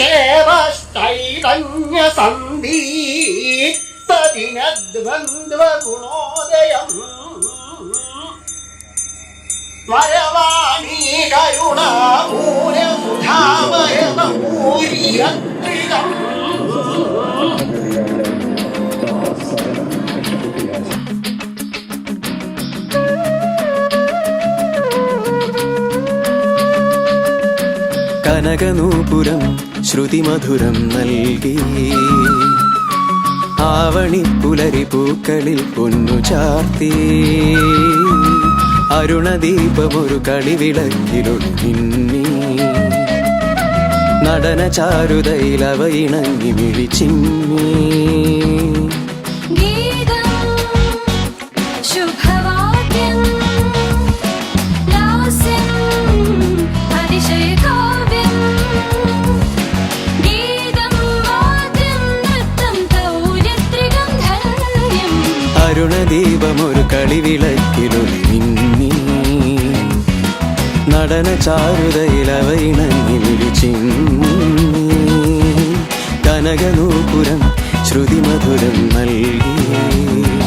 ചേതൈതന്യ സന്ധീത്തതിനദ്വന്ദ്വഗുണോദയം വരവാണീ കരുണാമൂല സുധാമയമൂരിയത്രികം കനകനൂപുരം ശ്രുതിമധുരം നൽകി. ആവണി പുലരി പൂക്കളിൽ പൊന്നു ചാർത്തി. അരുണദീപമൊരു കളിവിളക്കിലൊളി മിന്നി നടന ചാരുതയിൽ ഇണങ്ങി ഗീതം ശുഭവാക്യം ലാസ്യം അതിശയകാവ്യം അരുണദീപമൊരു കളിവിളക്കിലൊളി മിന്നി. നടന ചാരുതയിൽ ചിന്നി. കനകനൂപുരം ശ്രുതിമധുരം നൽകി.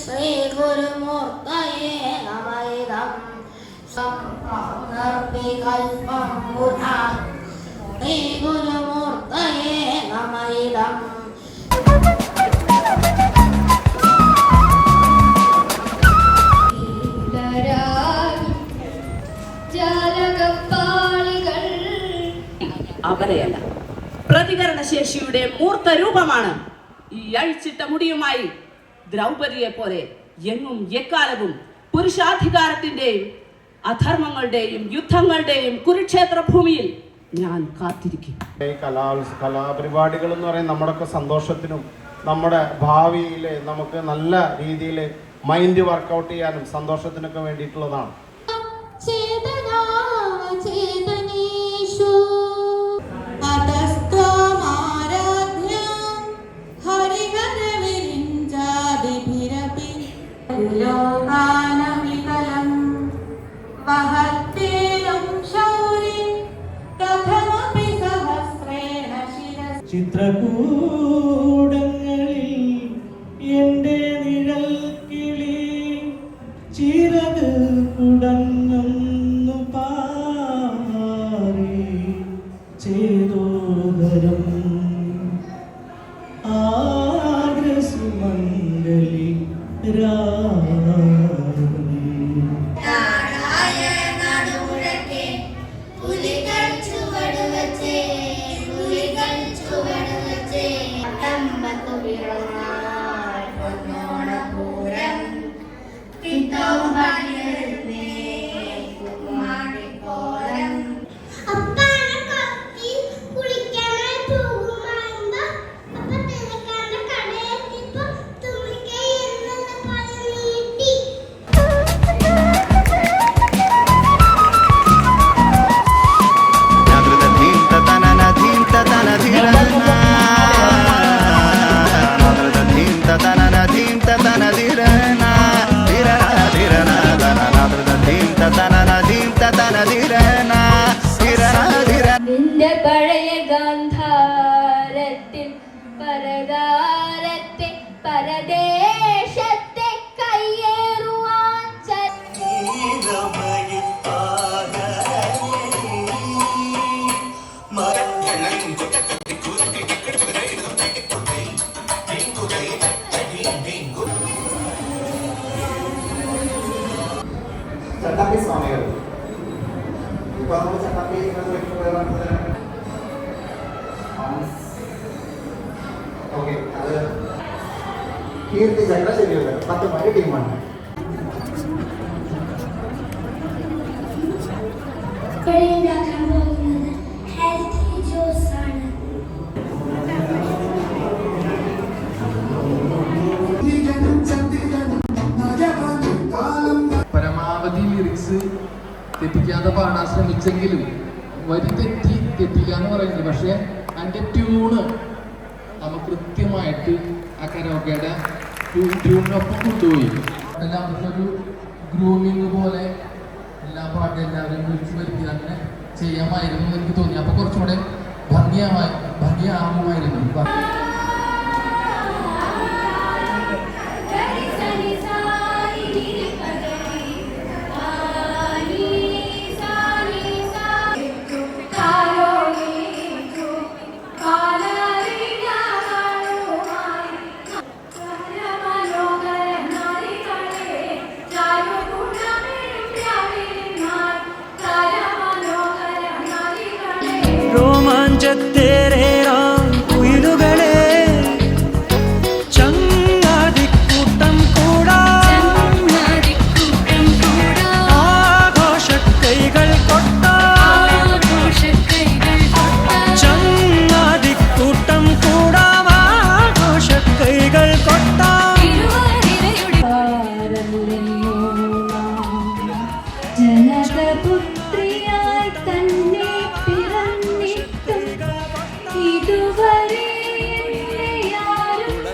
ശ്രീ സംകൽപ്പം ബുധാ ശ്രീ മൂർത്ത രൂപമാണ് ഈ അഴിച്ചിട്ട മുടിയുമായി ദ്രൗപദിയെ പോലെ എങ്ങും എക്കാലവും പുരുഷാധികാരത്തിന്റെയും അധർമ്മങ്ങളുടെയും യുദ്ധങ്ങളുടെയും കുരുക്ഷേത്ര ഭൂമിയിൽ ഞാൻ കാത്തിരിക്കും. കലാപരിപാടികൾ എന്ന് പറയുന്നത് നമ്മുടെയൊക്കെ സന്തോഷത്തിനും നമ്മുടെ ഭാവിയിൽ നമുക്ക് നല്ല രീതിയിൽ മൈൻഡ് വർക്കൗട്ട് ചെയ്യാനും സന്തോഷത്തിനൊക്കെ വേണ്ടിയിട്ടുള്ളതാണ്. ലോകാനവികലം വഹത്തേനം ശൗരി കഥമപി സഹസ്രേണ ശിരസ്. ചിത്രകൂടങ്ങളിൽ എന്റെ സ്വാമികൾ ഇപ്പൊ നമ്മൾ ചട്ടമ്പി ഓക്കെ അത് കീർത്തി ചക്രശേരിയുടെ പത്ത് മണി ടീമാണ്. പാടാൻ ശ്രമിച്ചെങ്കിലും വരി തെറ്റി തെറ്റിക്കാന്ന് പറയുന്നത് പക്ഷേ അതിന്റെ ട്യൂണ് നമ്മൾ കൃത്യമായിട്ട് ആ കരോക്കയുടെ ട്യൂണിനൊപ്പം കൊണ്ടുപോയി. എല്ലാം അവർക്കൊരു ഗ്രൂമിങ് പോലെ എല്ലാ പാട്ടും എല്ലാവരെയും വിളിച്ചു വരുത്തി തന്നെ ചെയ്യാമായിരുന്നു എനിക്ക് തോന്നി. അപ്പോൾ കുറച്ചുകൂടെ ഭംഗിയാമായി ഭംഗിയാകുമായിരുന്നു. രോമാഞ്ചത്തേറേറാൻ കുയിലുകളെ. ചങ്ങാതിക്കൂട്ടം കൂടാ. ആഘോഷക്കൈകൾ കൊട്ടാ. ചങ്ങാതിക്കൂട്ടം കൂടാം. ആഘോഷക്കൈകൾ കൊട്ടാ. ജനകപുത്രിയായി